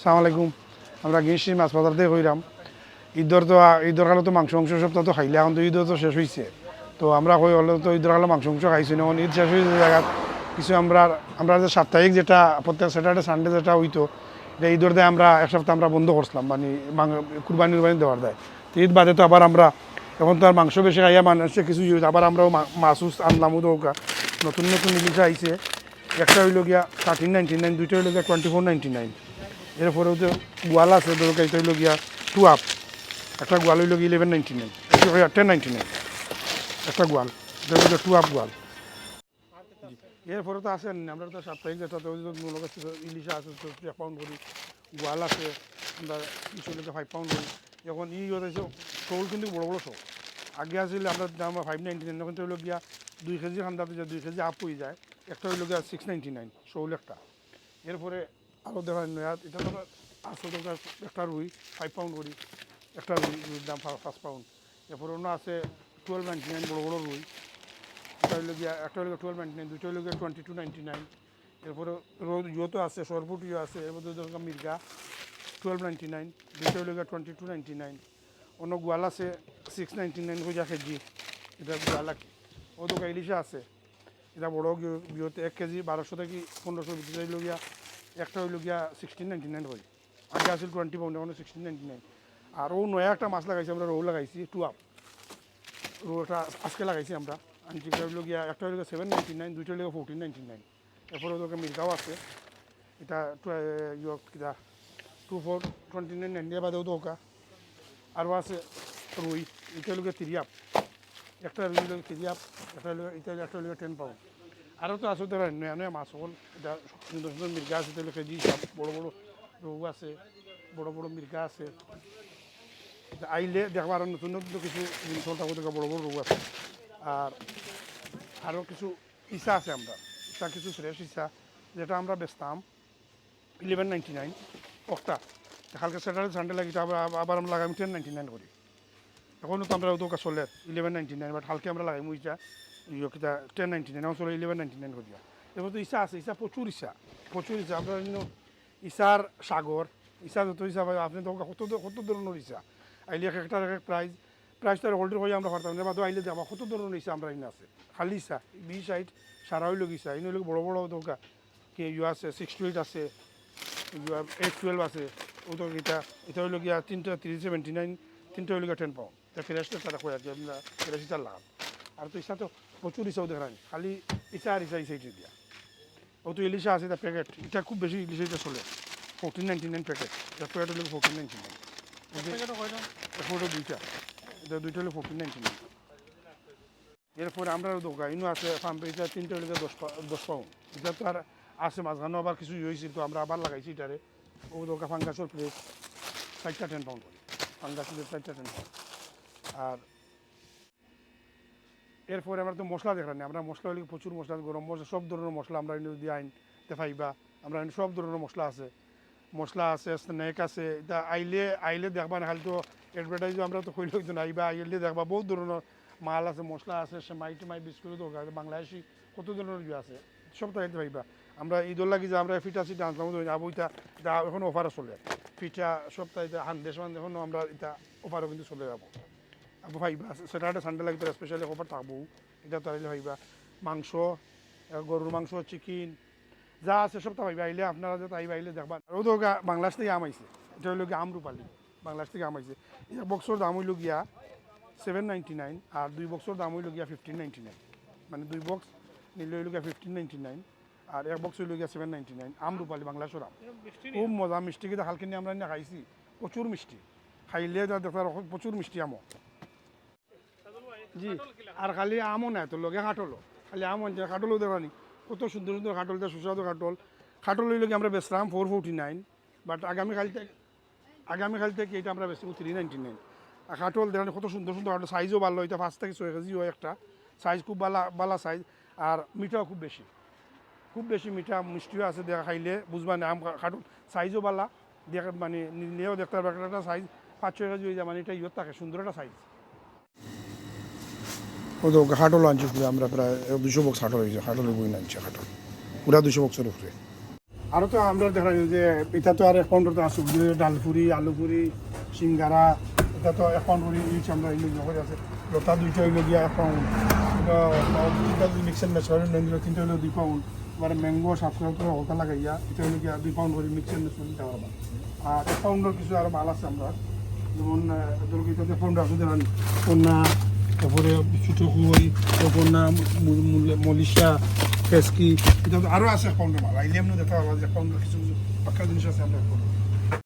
সালাম আলাইকুম। আমরা গিয়েছি মাছ বাজার দিয়ে কইরাম। ঈদর তো ঈদর কালে তো মাংস মাংস সব তো খাইলে, এখন তো ঈদও তো শেষ হয়েছে তো আমরা কই, হলে তো ঈদর কালে মাংস মাংস খাইছি না ঈদ শেষ হয়েছে জায়গা কিছু আমরা আমরা যে সাপ্তাহিক যেটা, প্রত্যেক স্যাটারডে সানডে যেটা হইতো, এটা ঈদর দেয় আমরা, এক সপ্তাহ আমরা বন্ধ করছিলাম মানে কুরবানি উরবানি দেওয়ার দেয়। তো ঈদ বাদে তো আবার আমরা, এখন তো আর মাংস বেশি খাইয়া মানুষের কিছু। আবার আমরাও মা- মাছ আনলামও দৌকা। নতুন নতুন জিনিস আইছে। একটা হইল গিয়া থার্টিন নাইনটি নাইন দুইটা হইল গিয়া টোয়েন্টি ফোর নাইনটি নাইন এরপরেও যে গোয়াল আছে, ধরো এটা হইল গিয়া টু আপ একটা গোয়াল হইল গিয়া eleven ninety nine ten ninety nine একটা গোয়াল। এটা হইল টু আপ গোয়াল। এরপরে তো আছে আমরা তো সাপ্তাহিক যেটা তো ইলিশা আছে এক পাউন্ড করি। গোয়াল আছে, আমরা লোকে ফাইভ পাউন্ড করি। এখন ই হয়েছে শোল কিন্তু বড় বড় শোল আগে আসলে আমরা দাম ফাইভ নাইনটি নাইন এখন তো হইল গিয়া দুই কেজি খান্দাতে যায়, দুই কেজি আপ হয়ে যায়। একটা হইল গিয়া সিক্স নাইনটি নাইন শোল একটা। এরপরে আরও দেখা এটা তো আসল দরকার একটা রুই ফাইভ পাউন্ড করি একটা রুই রুইর দাম পাঁচ পাউন্ড এরপর অন্য আছে টুয়েলভ নাইনটি নাইন বড়ো বড়ো রুই একটা হইল গিয়া একটা হইল টুয়েলভ নাইনটি নাইন দুইটা হইল গিয়া টোয়েন্টি টু নাইনটি নাইন এরপরে ইয়েতো আছে সরপুট ইয়ে আছে এর মধ্যে দরকার মির্গা টুয়েলভ নাইনটি নাইন দুইটা হইল গিয়া টোয়েন্টি টু নাইনটি নাইন অন্য গোয়াল আছে সিক্স নাইনটি নাইন হয়ে কেজি। এটা গোয়াল ও দোকান ইলিশা আছে। এটা বড় বিয়েতে এক কেজি বারোশো থেকে পনেরোশো হইল গিয়া একটা হইল গিয়া সিক্সটিন নাইনটি নাইন হয় আগে আসলে টোয়েন্টি পাউন্ড এখন সিক্সটিন নাইনটি নাইন আর ও নয়া একটা মাছ লাগাইছি আমরা রৌ লাগাইছি টু আপ রৌটা আজকে লাগাইছি আমরা আনটি হইল গিয়া একটা হইল গিয়া সেভেন নাইনটি নাইন দুইটা হইল ফোরটিন নাইনটি নাইন এরপরে ওদেরকে মির্গাও আছে এটা ইয়ে কিটা two four twenty nine ninety বাদেও দোকা আরও আছে রুই এটা হইল গিয়া থ্রি আপ একটা হইল গিয়া থ্রি আপ একটা হইল এটা হইলো- একটা হইল টেন পাউন্ড আরও তো আছে ধরেন নয়া নয়া মাছ হল। এটা সুন্দর সুন্দর মির্গা আছে, তাহলে কেজি হিসাব বড় বড় রৌ আছে, বড় বড় মির্গা আছে। আইলে দেখবা আরও নতুন নতুন কিছু জিনিস হল থাকবে বড় বড় রৌ আছে। আর আরও কিছু ইসা আছে আমরা, ইসা কিছু ফ্রেশ ইসা, যেটা আমরা বেচতাম ইলেভেন নাইনটি নাইন একটা কালকে স্যাটারডে সানডে লাগি আবার আবার আমরা লাগাই টেন নাইনটি নাইন করি। এখনও তো আমরা দোকান চলে ইলেভেন নাইনটি নাইন বাট হালকে আমরা লাগাই মুইটা ইয়ে কিটা টেন নাইনটি নাইন চলে ইলেভেন নাইনটি নাইন করিয়া এবার তো ইচ্ছা আছে ইচ্ছা প্রচুর ইচ্ছা প্রচুর ইচ্ছা আমরা কিন্তু ইচ্ছার সাগর ইচ্ছা যত ইচ্ছা পাই আপনি তো কত কত ধরনের ইচ্ছা আইলে এক একটা এক এক প্রাইজ প্রাইজটা হোল্ডার হয়ে আমরা পারতাম বাদু আইলে যাবা কত ধরনের ইচ্ছা আমরা এনে আছে খালি ইচ্ছা বি সাইড সারা হইল ইচ্ছা এনে হইল বড় বড় দোকা কে ইউ আছে সিক্স টু আছে ইউ এইট টুয়েলভ আছে ও তো এটা এটা হইল গিয়া তিনটা থ্রি সেভেন্টি নাইন তিনটা হইল গিয়া টেন পাউন্ড তা ফ্রেশটা তারা আমরা ফ্রেশ লাগাম আর তো ইচ্ছা তো প্রচুর ইচ্ছাও দেখানি খালি ইচ্ছা আর ইচ্ছা ইচ্ছা দিয়া। ও তো ইলিশা আছে এটা প্যাকেট এটা খুব বেশি ইলিশা এটা চলে ফোরটিন নাইনটি নাইন প্যাকেট এটা প্যাকেট হলো ফোরটিন নাইনটি নাইন এরপরে দুইটা। এটা দুইটা হলো ফোরটিন নাইনটি নাইন এরপরে আমরা দোকান ইনো আছে ফার্ম এটা তিনটা হলে দশ দশ পাউন্ড। এটা তো আর আছে মাঝখানে আবার কিছু হয়েছিল তো আমরা আবার লাগাইছি এটারে। ও দোকা ফাঙ্গাসর প্লেট চারটা টেন পাউন্ড করে। ফাঙ্গাস প্লেট চারটা টেন পাউন্ড আর এরপরে আমরা তো মশলা দেখানি আমরা মশলা হলে প্রচুর মশলা, গরম মশলা, সব ধরনের মশলা আমরা দিয়ে আইন দেখাইবা। আমরা সব ধরনের মশলা আছে। মশলা আছে, স্নেক আছে, এটা আইলে আইলে দেখবা না, খালি তো এডভার্টাইজ আমরা তো কইলে হইতো না। আইবা, আইলে দেখবা বহুত ধরনের মাল আছে, মশলা আছে সে সেমাই টেমাই, বিস্কুট দরকার বাংলাদেশি কত ধরনের ইয়ে আছে, সব তো আইতে পাইবা। আমরা ঈদর লাগি যে আমরা ফিটা সিটা আনতাম আবুইটা এটা এখন অফারও চলে। পিঠা সপ্তাহে এটা হান্দেশ মান এখনও আমরা এটা অফারও কিন্তু চলে যাব। ভাইবা স্যাটারডে সানডে লাগবে স্পেশালি অফার থাকব এটা তো আইলে ভাইবা মাংস গরুর মাংস চিকেন যা আছে সব তো ভাইবা আইলে আপনারা যে আইবা আইলে দেখবা ও তো বাংলাদেশ থেকে আম আইছে এটা হইল গিয়া আমরুপালি বাংলাদেশ থেকে আম আইছে এক বক্সর দাম হইল গিয়া সেভেন নাইনটি নাইন আর দুই বক্সর দাম হইল গিয়া ফিফটিন নাইনটি নাইন মানে দুই বক্স নিলে হইল গিয়া ফিফটিন নাইনটি নাইন আর এক বক্স হইল গিয়া সেভেন নাইনটি নাইন আমরুপালি বাংলাদেশের আম খুব মজা মিষ্টি কিন্তু হালকিনি আমরা খাইছি প্রচুর মিষ্টি খাইলে যা দেখতে পারো, প্রচুর মিষ্টি আমও জি। আর খালি আমও নাই তোর লগে কাটলো। খালি আম আনছে কাটলও দেখানি কত সুন্দর সুন্দর কাটল দেয় সুস্বাদু কাটল। কাটল লইলে আমরা বেচলাম ফোর ফোরটি নাইন বাট আগামীকাল থেকে আগামীকাল থেকে এটা আমরা বেচবো থ্রি নাইনটি নাইন আর কাটল দেখানি কত সুন্দর সুন্দর কাটল। সাইজও ভালো এটা পাঁচ থেকে ছয় কেজি হয় একটা। সাইজ খুব বালা বালা সাইজ আর মিঠাও খুব বেশি খুব বেশি মিঠা মিষ্টিও আছে দেখা খাইলে বুঝবা না আম কাটল। সাইজও বালা। দেখ মানে নিলেও দেখতে পারবে একটা সাইজ পাঁচ ছয় কেজি হয়ে যায় মানে এটা ইয়ত থাকে সুন্দর একটা সাইজ হাটল আনছি পুরো আমরা প্রায় দুশো বক্স হাটল হয়েছে হাটলের বই আনছি হাটল। পুরা দুশো বক্সের উপরে। আরও তো আমরা দেখা যায় যে এটা তো আর পাউন্ডের তো আসুক, যে ডালপুরি, আলুপুরি, সিঙ্গারা, এটা তো করে ইউজ আমরা ইউজ করে আছে, লতা দুইটা হইল গিয়া পাউন্ড এটা যদি মিক্সার মেশ করে নেন দিলে তিনটা হইল দুই পাউন্ড এবার ম্যাঙ্গো সাতশো করে হলকা লাগাইয়া, এটা হইল গিয়া দুই পাউন্ড করে মিক্সার মেশ করে পারবা আর এক পাউন্ডের কিছু আরও মাল আছে আমরা, যেমন ধরো এটা যে পাউন্ড আছে, ধরেন, কন্যা তারপরে ছোটো কই কন্যা মলিশা ফেসকি আরও আছে পাউন্ডের মাল। আইলে দেখা যে পাউন্ডের কিছু কিছু পাক্কা জিনিস আছে আমরা